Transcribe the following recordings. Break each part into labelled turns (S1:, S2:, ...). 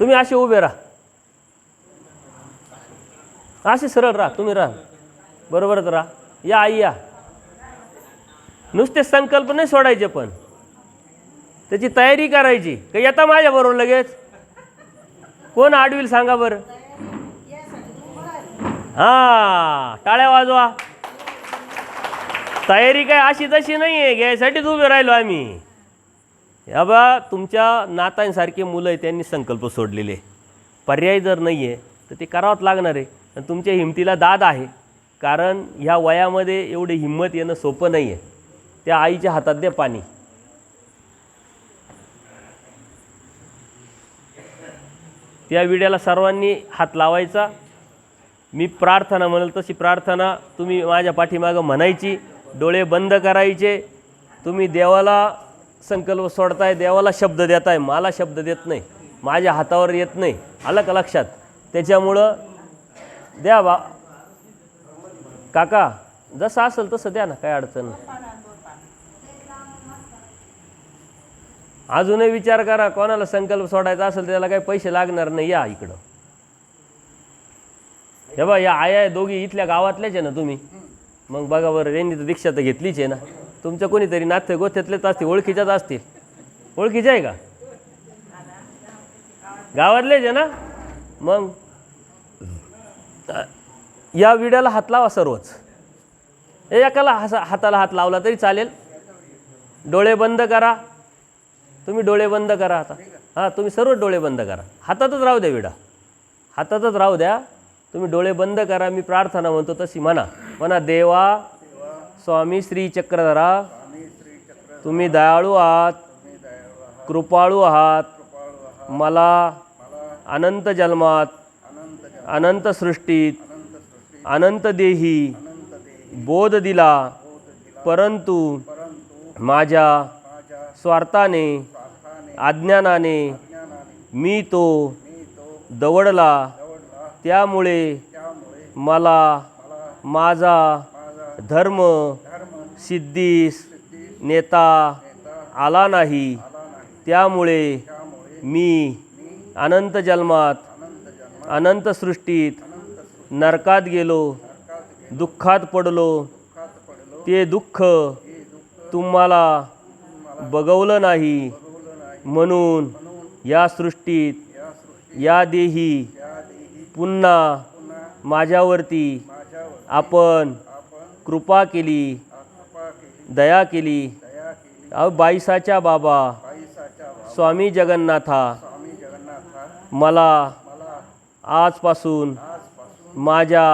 S1: तुम्ही असे उभे राहा. असे सरळ राहा तुम्ही राहा. बरोबरच राहा. या आई या. नुसते संकल्प नाही सोडायचे पण. त्याची तयारी करायची. का येता माझ्याबरोबर लगेच? कोण आडवील सांगा बरं? हां टाळ्या वाजवा. तयारी काय अशी तशी नाही आहे घ्यायसाठीच उभे राहिलो आम्ही. या बा तुमच्या नातांसारखे मुलं आहे त्यांनी संकल्प सोडलेले पर्याय जर नाही आहे तर ते करावंच लागणार आहे. आणि तुमच्या हिमतीला दाद आहे. कारण ह्या वयामध्ये एवढी हिंमत येणं सोपं नाही आहे त्या आईच्या हातात द्या पाणी. त्या विड्याला सर्वांनी हात लावायचा. मी प्रार्थना म्हणाल तशी प्रार्थना तुम्ही माझ्या पाठीमागं म्हणायची. डोळे बंद करायचे. तुम्ही देवाला संकल्प सोडताय देवाला शब्द देताय मला शब्द देत नाही माझ्या हातावर येत नाही. आलं का लक्षात? त्याच्यामुळं द्या बा. काका जसं असेल तसं द्या ना काय अडचण अजूनही विचार करा कोणाला संकल्प सोडायचा असेल त्याला काही पैसे लागणार नाही या इकडं. हे बा या आया दोघी इथल्या गावातल्याच आहे ना तुम्ही. मग बघा बरं यांनी तर दीक्षा तर घेतलीच आहे ना. तुमच्या कोणीतरी नाते गोत्यातलेच असतील ओळखीच्याच असतील. ओळखीच्या आहे का? गावातलेच आहे ना? मग या विड्याला हात लावा सर्वच. एकाला हसा हाताला हात लावला तरी चालेल. डोळे बंद करा. तुम्ही डोळे बंद करा आता. हां तुम्ही सर्व डोळे बंद करा. हातातच राहू द्या विडा. हातातच राहू द्या. तुम्ही डोळे बंद करा. मी प्रार्थना म्हणतो तशी म्हणा. म्हणा देवा स्वामी श्री चक्रधरा तुम्ही दयाळू आहात कृपाळू आहात मला अनंत जन्मात अनंत सृष्टीत अनंत देही बोध दिला परंतु माझ्या स्वार्थाने अज्ञानाने मी तो दवडला. त्यामुळे मला माझा धर्म सिद्धीस नेता आला नाही. त्यामुळे मी अनंत जन्मात अनंत सृष्टीत नरकात गेलो दुःखात पडलो. ते दुःख तुम्हाला बघवलं नाही म्हणून या सृष्टीत या देही पुन्हा माझ्यावरती आपण कृपा केली दया केली. अहो बाईसाच्या बाबा स्वामी जगन्नाथा मला आजपासून माझ्या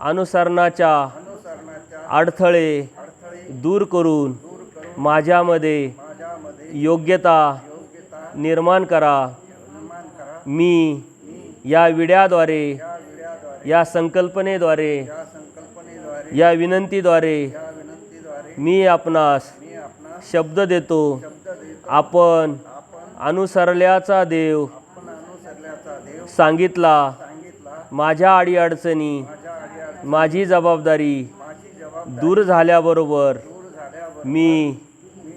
S1: अनुसरणाच्या अडथळे दूर करून माझ्यामध्ये योग्यता निर्माण करा. मी या विड्याद्वारे या संकल्पनेद्वारे या विनंतीद्वारे मी आपणास शब्द देतो. आपण अनुसरल्याचा देव सांगितला. माझ्या अडीअडचणी माझी जबाबदारी दूर झाल्याबरोबर मी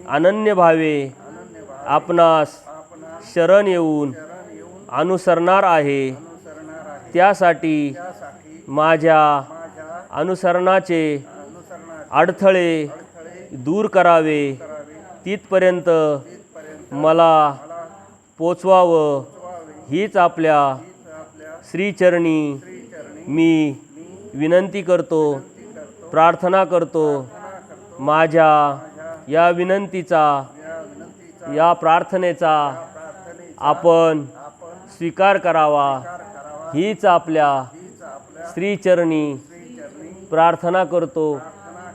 S1: अनन्य भावे आपणास शरण येऊन अनुसरणार आहे. त्यासाठी माझ्या अनुसरणाचे अडथळे दूर करावे. तिथपर्यंत मला पोचवावं. हीच आपल्या श्रीचरणी मी विनंती करतो प्रार्थना करतो. माझ्या या विनंतीचा या प्रार्थनेचा आपण स्वीकार करावा. हीच आपल्या श्रीचरणी प्रार्थना करतो.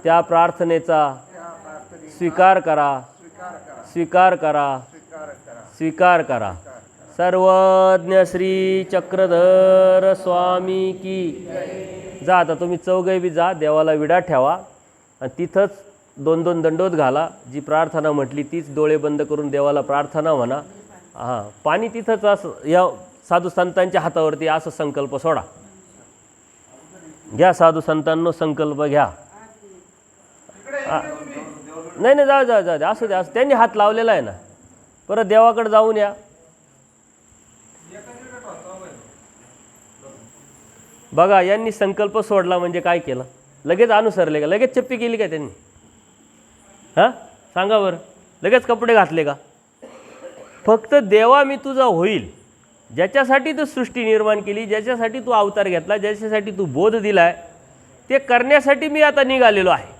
S1: त्या प्रार्थनेचा स्वीकार करा. स्वीकार करा. स्वीकार करा. सर्वज्ञ श्री चक्रधर स्वामी की जा. आता तुम्ही चौघे बी जा. देवाला विडा ठेवा. आणि तिथंच दोन दोन दंडोत घाला. जी प्रार्थना म्हटली तीच डोळे बंद करून देवाला प्रार्थना म्हणा. हां. पाणी तिथंच असं या साधू संतांच्या हातावरती असं संकल्प सोडा. घ्या साधू संतांनो संकल्प घ्या. नाही नाही जाऊ जाऊ जाऊ जा असू द्या असं त्यांनी हात लावलेला आहे ना. परत देवाकडे जाऊन या. बघा यांनी संकल्प सोडला म्हणजे काय केलं? लगेच अनुसरले का? लगेच चप्पी केली का त्यांनी? हां? सांगा बरं. लगेच कपडे घातले का? फक्त देवा मी तुझा होईल. ज्याच्यासाठी तू सृष्टी निर्माण केली ज्याच्यासाठी तू अवतार घेतला ज्याच्यासाठी तू बोध दिलाय ते करण्यासाठी मी आता निघालेलो आहे.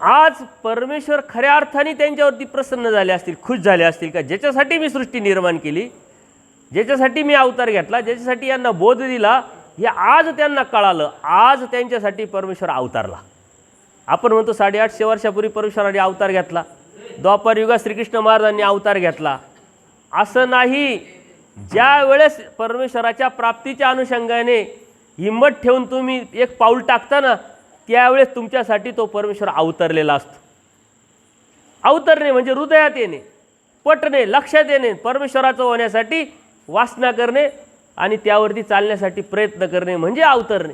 S1: आज परमेश्वर खऱ्या अर्थाने त्यांच्यावरती प्रसन्न झाले असतील खुश झाले असतील का? ज्याच्यासाठी मी सृष्टी निर्माण केली ज्याच्यासाठी मी अवतार घेतला ज्याच्यासाठी यांना बोध दिला हे आज त्यांना कळालं. आज त्यांच्यासाठी परमेश्वर अवतारला. आपण म्हणतो साडेआठशे वर्षापूर्वी परमेश्वराने अवतार घेतला. द्वापार युगात श्रीकृष्ण महाराजांनी अवतार घेतला. असं नाही. ज्या वेळेस परमेश्वराच्या प्राप्तीच्या अनुषंगाने हिंमत ठेवून तुम्ही एक पाऊल टाकता ना त्यावेळेस तुमच्यासाठी तो परमेश्वर अवतरलेला असतो. अवतरणे म्हणजे हृदयात येणे पटणे लक्षात येणे परमेश्वराचं होण्यासाठी वासना करणे आणि त्यावरती चालण्यासाठी प्रयत्न करणे म्हणजे अवतरणे.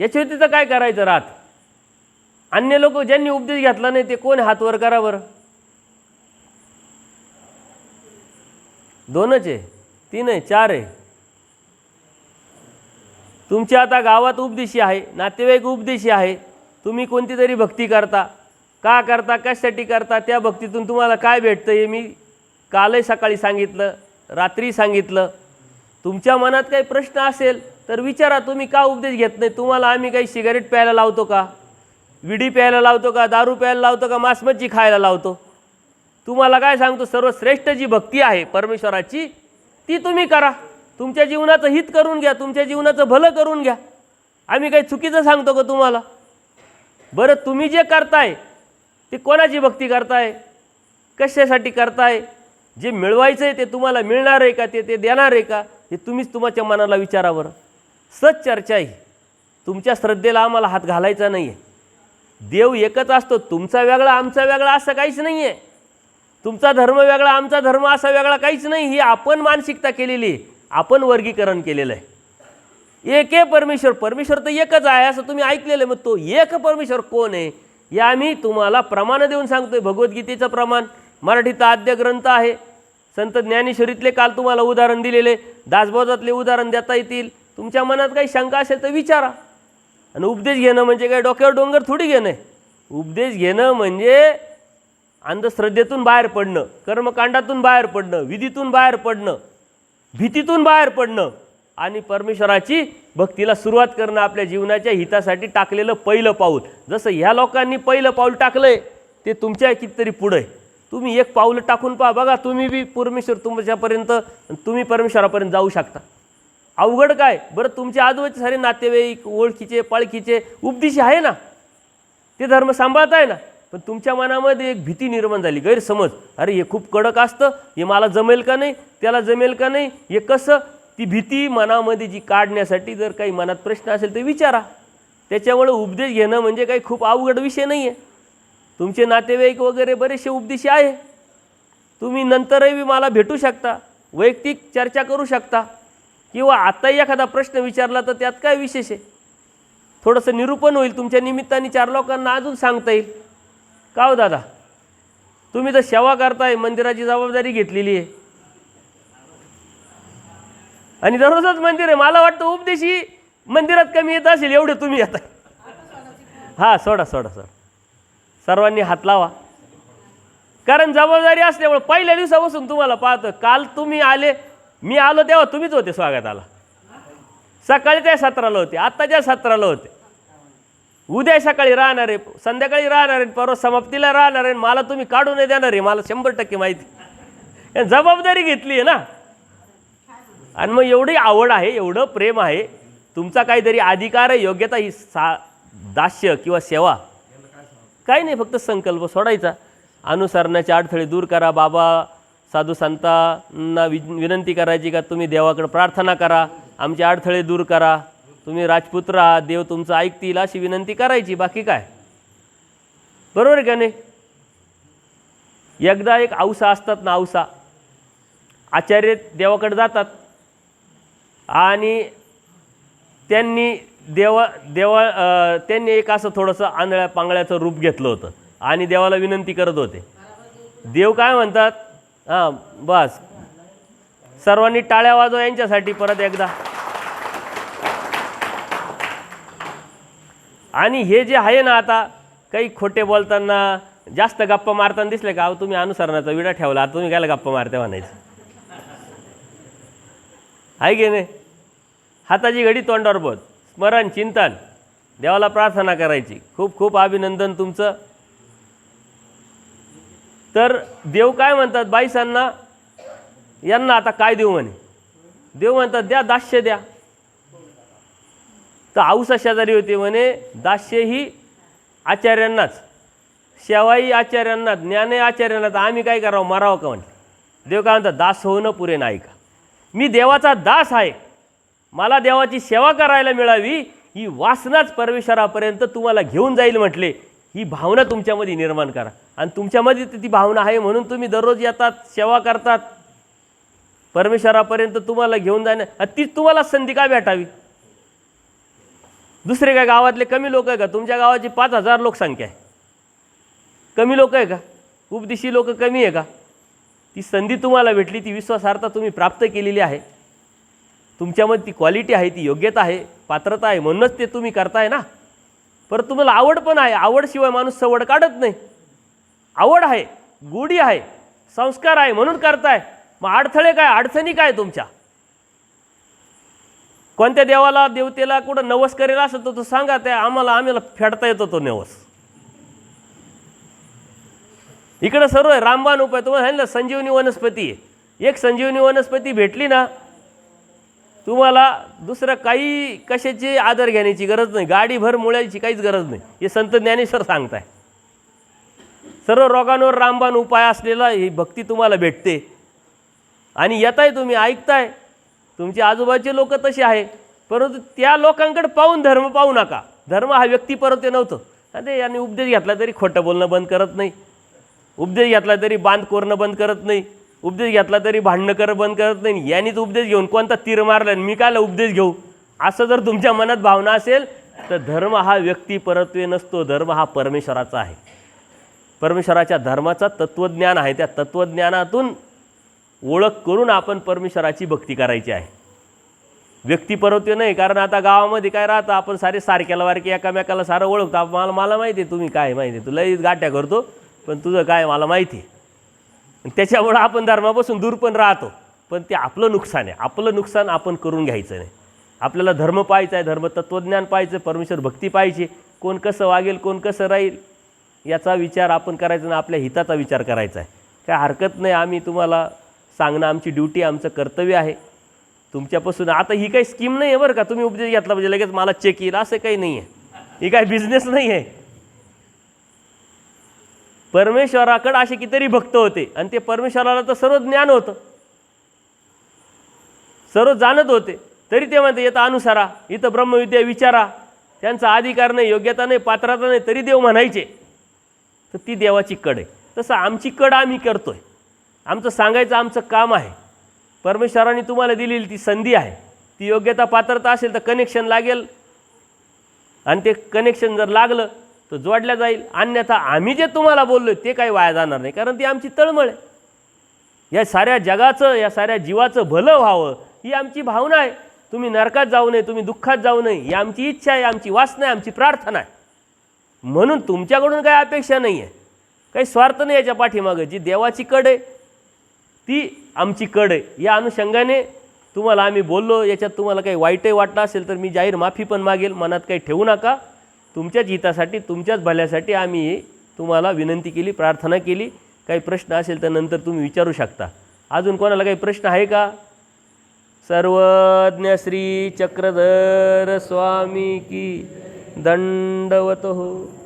S1: याच्या व्यतिरिक्त काय करायचं राहत अन्य लोक ज्यांनी उपदेश घेतला नाही ते कोण हात वर करा बरं? दोनच आहे. तीन आहे चार आहे. तुमच्या आता गावात उपदेशी आहे नातेवाईक उपदेशी आहे. तुम्ही कोणती तरी भक्ती करता? का करता? कशासाठी करता? त्या भक्तीतून तुम्हाला काय भेटतं हे मी कालही सकाळी सांगितलं रात्री सांगितलं. तुमच्या मनात काही प्रश्न असेल तर विचारा तुम्ही का उपदेश घेत नाही? तुम्हाला आम्ही काही सिगारेट प्यायला लावतो का? विडी प्यायला लावतो का? दारू प्यायला लावतो का? मांसमच्छी खायला लावतो? तुम्हाला काय सांगतो सर्वश्रेष्ठ जी भक्ती आहे परमेश्वराची ती तुम्ही करा. तुमच्या जीवनाचं हित करून घ्या तुमच्या जीवनाचं भलं करून घ्या. आम्ही काही चुकीचं सांगतो का तुम्हाला? बरं तुम्ही जे करताय ते कोणाची भक्ती करताय? कशासाठी करताय? जे मिळवायचं आहे ते तुम्हाला मिळणार आहे का? ते ते देणार आहे का? हे तुम्हीच तुमच्या मनाला विचारा बरं. सच चर्चा तुमच्या श्रद्धेला आम्हाला हात घालायचा नाही आहे देव एकच असतो तुमचा वेगळा आमचा वेगळा असं काहीच नाही आहे तुमचा धर्म वेगळा आमचा धर्म असा वेगळा काहीच नाही. ही आपण मानसिकता केलेली आहे. आपण वर्गीकरण केलेलं आहे. एक आहे परमेश्वर परमेश्वर तर एकच आहे असं तुम्ही ऐकलेलं आहे. मग तो एक परमेश्वर कोण आहे? हे आम्ही तुम्हाला प्रमाण देऊन सांगतोय. भगवद्गीतेचं प्रमाण. मराठीत आद्य ग्रंथ आहे. संत ज्ञानेश्वरीतले काल तुम्हाला उदाहरण दिलेले. दासबोधातले उदाहरण देता येतील. तुमच्या मनात काही शंका असेल तर विचारा. आणि उपदेश घेणं म्हणजे काय? डोक्यावर डोंगर थोडी घेणं आहे. उपदेश घेणं म्हणजे अंधश्रद्धेतून बाहेर पडणं कर्मकांडातून बाहेर पडणं विधीतून बाहेर पडणं भीतीतून बाहेर पडणं आणि परमेश्वराची भक्तीला सुरुवात करणं आपल्या जीवनाच्या हितासाठी टाकलेलं पहिलं पाऊल. जसं ह्या लोकांनी पहिलं पाऊल टाकलं आहे ते तुमच्या कितीतरी पुढं आहे. तुम्ही एक पाऊल टाकून पहा बघा तुम्ही बी परमेश्वर तुमच्यापर्यंत तुम्ही परमेश्वरापर्यंत जाऊ शकता. अवघड काय? बरं तुमचे आजोबाचे सारे नातेवाईक ओळखीचे पाळखीचे उपदिशी आहे ना? ते धर्म सांभाळत आहे ना? पण तुमच्या मनामध्ये एक भीती निर्माण झाली गैरसमज. अरे हे खूप कडक असतं हे मला जमेल का नाही त्याला जमेल का नाही हे कसं? ती भीती मनामध्ये जी काढण्यासाठी जर काही मनात प्रश्न असेल तर विचारा. त्याच्यामुळे उपदेश घेणं म्हणजे काही खूप अवघड विषय नाही आहे तुमचे नातेवाईक वगैरे बरेचसे उपदेश आहे. तुम्ही नंतरही मला भेटू शकता वैयक्तिक चर्चा करू शकता. किंवा आताही एखादा प्रश्न विचारला तर त्यात काय विशेष आहे? थोडंसं निरूपण होईल तुमच्या निमित्ताने चार लोकांना अजून सांगता येईल. का हो दादा? तुम्ही तर सेवा करताय मंदिराची जबाबदारी घेतलेली आहे. आणि दररोजच मंदिर आहे. मला वाटतं उपदेशी मंदिरात कमी येत असेल एवढे तुम्ही येत हां सोडा सोडा सोडा. सर्वांनी हात लावा. कारण जबाबदारी असल्यामुळे पहिल्या दिवसापासून तुम्हाला पाहतं काल तुम्ही आले मी आलो तेव्हा तुम्हीच होते स्वागताला. सकाळी त्या सत्राला होते आत्ताच्या सत्राला होते. उद्या सकाळी राहणार आहे. संध्याकाळी राहणार आहे. परवा समाप्तीला राहणार आहे. मला तुम्ही काढू नाही देणार आहे. मला शंभर टक्के माहिती जबाबदारी घेतली आहे ना. आणि मग एवढी आवड आहे एवढं प्रेम आहे. तुमचा काहीतरी अधिकार आहे योग्यता ही सा दास्य किंवा सेवा. काही नाही फक्त संकल्प सोडायचा. अनुसरणाचे अडथळे दूर करा बाबा साधू संतांना विनंती करायची का? तुम्ही देवाकडे प्रार्थना करा. आमचे अडथळे दूर करा. तुम्ही राजपुत्र आहात देव तुमचं ऐकतील अशी विनंती करायची बाकी काय? बरोबर आहे का नाही? एकदा एक औसा असतात ना औसा आचार्य देवाकडे जातात आणि त्यांनी देवा देवा त्यांनी एक असं थोडंसं आंधळ्या पांगळ्याचं रूप घेतलं होतं आणि देवाला विनंती करत होते. देव काय म्हणतात? हां बस. सर्वांनी टाळ्या वाजवा यांच्यासाठी परत एकदा. आणि हे जे आहे ना आता काही खोटे बोलताना जास्त गप्पा मारताना दिसले का? अहो तुम्ही अनुसरणाचा विडा ठेवला आता तुम्ही गायला गप्पा मारते म्हणायचं? आहे की नाही? हाताची घडी तोंडावर बोध स्मरण चिंतन देवाला प्रार्थना करायची. खूप खूप अभिनंदन तुमचं. तर देव काय म्हणतात? बाईसांना यांना आता काय देऊ म्हणे? देव म्हणतात द्या दास्य द्या. तर आऊसा शेजारी होते म्हणे दास्य ही आचार्यांनाच शेवाई आचार्यांना ज्ञाने आचार्यांना तर आम्ही काय करावं मारावं का म्हटलं देव काय म्हणतात दास होणं पुरे नाही का? मी देवाचा दास आहे. मला देवाची सेवा करायला मिळावी ही वासनाच परमेश्वरापर्यंत तुम्हाला घेऊन जाईल म्हटले ही भावना तुमच्यामध्ये निर्माण करा. आणि तुमच्यामध्ये ती भावना आहे म्हणून तुम्ही दररोज येतात सेवा करतात. परमेश्वरापर्यंत तुम्हाला घेऊन जाणं तीच तुम्हाला संधी का भेटावी? दुसरे काय गावातले कमी लोक आहे का? तुमच्या गावाची पाच हजार लोकसंख्या आहे. कमी लोक आहे का? उपदिशी लोक कमी आहे का? ती संधी तुम्हाला भेटली ती विश्वासार्हता तुम्ही प्राप्त केलेली आहे. तुमच्यामध्ये ती क्वालिटी आहे ती योग्यता आहे पात्रता आहे म्हणूनच ते तुम्ही करताय ना. परत तुम्हाला आवड पण आहे. आवडशिवाय माणूस सवड काढत नाही. आवड आहे गोडी आहे संस्कार आहे म्हणून करताय. मग अडथळे काय? अडचणी काय तुमच्या? कोणत्या देवाला देवतेला कुठं नवस करेल असं तर तो सांगा त्या आम्हाला आम्हाला फेडता येतो तो नवस. इकडं सर्व आहे रामबाण उपाय तुम्हाला सांगितलं संजीवनी वनस्पती आहे. एक संजीवनी वनस्पती भेटली ना तुम्हाला दुसरं काही कशाची आदर घेण्याची गरज नाही गाडीभर मुळ्याची काहीच गरज नाही हे संत ज्ञानेश्वर सांगताय. सर्व रोगांवर रामबाण उपाय असलेला ही भक्ती तुम्हाला भेटते. आणि येताय तुम्ही ऐकताय तुमचे आजोबाचे लोक तसे आहे परंतु त्या लोकांकडे पाहून धर्म पाहू नका. धर्म हा व्यक्ती परत नव्हतं अरे याने उपदेश घेतला तरी खोटं बोलणं बंद करत नाही. उपदेश घेतला तरी बांध कोरणं बंद करत नाही. उपदेश घेतला तरी भांडणं कर बंद करत नाही. यांनीच उपदेश घेऊन कोणता तीर मारला आणि मी कायला उपदेश घेऊ? असं जर तुमच्या मनात भावना असेल तर धर्म हा व्यक्ती परत्वे नसतो. धर्म हा परमेश्वराचा आहे. परमेश्वराच्या धर्माचा तत्त्वज्ञान आहे. त्या तत्त्वज्ञानातून ओळख करून आपण परमेश्वराची भक्ती करायची आहे. व्यक्ती परवते नाही कारण आता गावामध्ये काय राहतं आपण सारे सारख्याला वारकी एकामेकाला सारं ओळखतो. आप- मला मला माहिती आहे तुम्ही काय माहिती आहे. तुला गाठ्या करतो पण तुझं काय मला माहिती आहे. त्याच्यामुळं आपण धर्मापासून दूर पण राहतो. पण ते आपलं नुकसान आहे. आपलं नुकसान आपण करून घ्यायचं नाही. आपल्याला धर्म पाहायचा आहे धर्म तत्त्वज्ञान पाहायचं परमेश्वर भक्ती पाहिजे कोण कसं वागेल कोण कसं राहील याचा विचार आपण करायचा आणि आपल्या हिताचा विचार करायचा आहे. काय हरकत नाही आम्ही तुम्हाला सांगणं आमची ड्युटी आमचं कर्तव्य आहे. तुमच्यापासून आता ही काही स्कीम नाही आहे बरं का. तुम्ही उपदेश घेतला म्हणजे लगेच मला चेक येईल असं काही नाही आहे ही काही बिझनेस नाही आहे परमेश्वराकडं असे कितीतरी भक्त होते आणि ते परमेश्वराला तर सर्व ज्ञान होतं. सर्व जाणत होते. तरी ते म्हणते येतं अनुसारा इथं ब्रह्मविद्या विचारा. त्यांचा अधिकार नाही योग्यता नाही पात्रता नाही तरी देव म्हणायचे. तर ती देवाची कड आहे. तसं आमची कड आम्ही करतोय. आमचं सांगायचं आमचं काम आहे. परमेश्वराने तुम्हाला दिलेली ती संधी आहे. ती योग्यता पात्रता असेल तर कनेक्शन लागेल. आणि ते कनेक्शन जर लागलं तर जोडल्या जाईल. अन्यथा आम्ही जे तुम्हाला बोललो ते काही वाया जाणार नाही. कारण ती आमची तळमळ आहे. या साऱ्या जगाचं या साऱ्या जीवाचं भलं व्हावं ही आमची भावना आहे. तुम्ही नरकात जाऊ नये तुम्ही दुःखात जाऊ नये ही आमची इच्छा आहे आमची वासना आहे आमची प्रार्थना आहे. म्हणून तुमच्याकडून काही अपेक्षा नाही आहे काही स्वार्थ नाही याच्या पाठीमागं. जी देवाची कड आहे ती आमची कड आहे. या अनुषंगाने तुम्हाला आम्ही बोललो याच्यात तुम्हाला काही वाईटही वाटलं असेल तर मी जाहीर माफी पण मागेल मनात काही ठेवू नका. तुमच्याच हितासाठी तुमच्याच भल्यासाठी आम्ही तुम्हाला विनंती केली प्रार्थना केली. काही प्रश्न असेल तर नंतर तुम्ही विचारू शकता. अजून कोणाला काही प्रश्न आहे का? सर्वज्ञ श्री चक्रधर स्वामी की दंडवत हो.